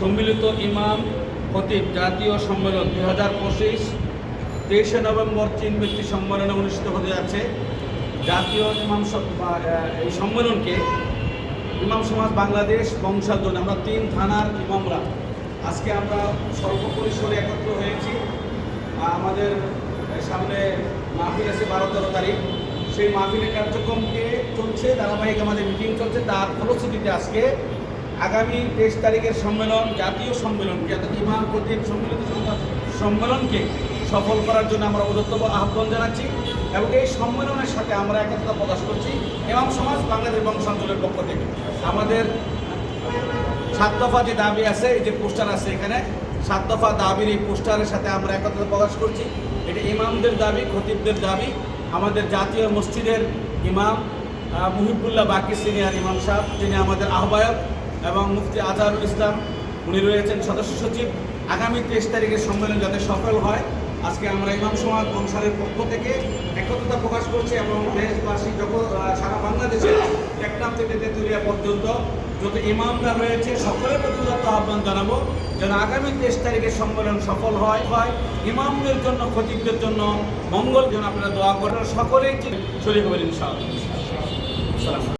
সম্মিলিত ইমাম খতিব জাতীয় সম্মেলন দু হাজার পঁচিশ, তেইশে নভেম্বর তিন ব্যক্তি সম্মেলনে অনুষ্ঠিত হতে যাচ্ছে। জাতীয় ইমাম এই সম্মেলনকে ইমাম সমাজ বাংলাদেশ বংশালজন আমরা তিন থানার ইমামরা। আজকে আমরা স্বল্প পরিসরে একত্র হয়েছি। আমাদের সামনে মাহফিল আছে বারো তেরো তারিখ। সেই মাহফিলের কার্যক্রমকে চলছে, ধারাবাহিক আমাদের মিটিং চলছে। তার ফলশ্রুতিতে আজকে আগামী তেইশ তারিখের সম্মেলন, জাতীয় সম্মেলন অর্থাৎ ইমাম প্রদীপ সম্মিলিত সম্মেলনকে সফল করার জন্য আমরা উদত্তব আহ্বান জানাচ্ছি এবং এই সম্মেলনের সাথে আমরা একত্রতা প্রকাশ করছি ইমাম সমাজ বাংলাদেশ বংশাঞ্চলের পক্ষ থেকে। আমাদের সাত দফা যে দাবি আছে, এই যে পোস্টার আছে এখানে, সাত দফা দাবির এই পোস্টারের সাথে আমরা একত্র প্রকাশ করছি। এটা ইমামদের দাবি, খতিবদের দাবি। আমাদের জাতীয় মসজিদের ইমাম মুহিবুল্লাহ বাকি সিনিয়র ইমাম সাহেব, যিনি আমাদের আহ্বায়ক এবং মুফতি আজহারুল ইসলাম, উনি রয়েছেন সদস্য সচিব। আগামী তেইশ তারিখের সম্মেলন যাতে সফল হয়, আজকে আমরা ইমাম সমাজ বংশালের পক্ষ থেকে একত্রতা প্রকাশ করছি এবং দেশবাসী যখন সারা বাংলাদেশে টেকনাম থেকে তেঁতুলিয়া পর্যন্ত যত ইমামরা রয়েছে, সকলের প্রতি আহ্বান জানাব যেন আগামী তেইশ তারিখের সম্মেলন সফল হয় হয়। ইমামদের জন্য, খতিবদের জন্য মঙ্গল যেন আপনারা দোয়া করেন। সকলেই শরীর হবেন ইনশাআল্লাহ।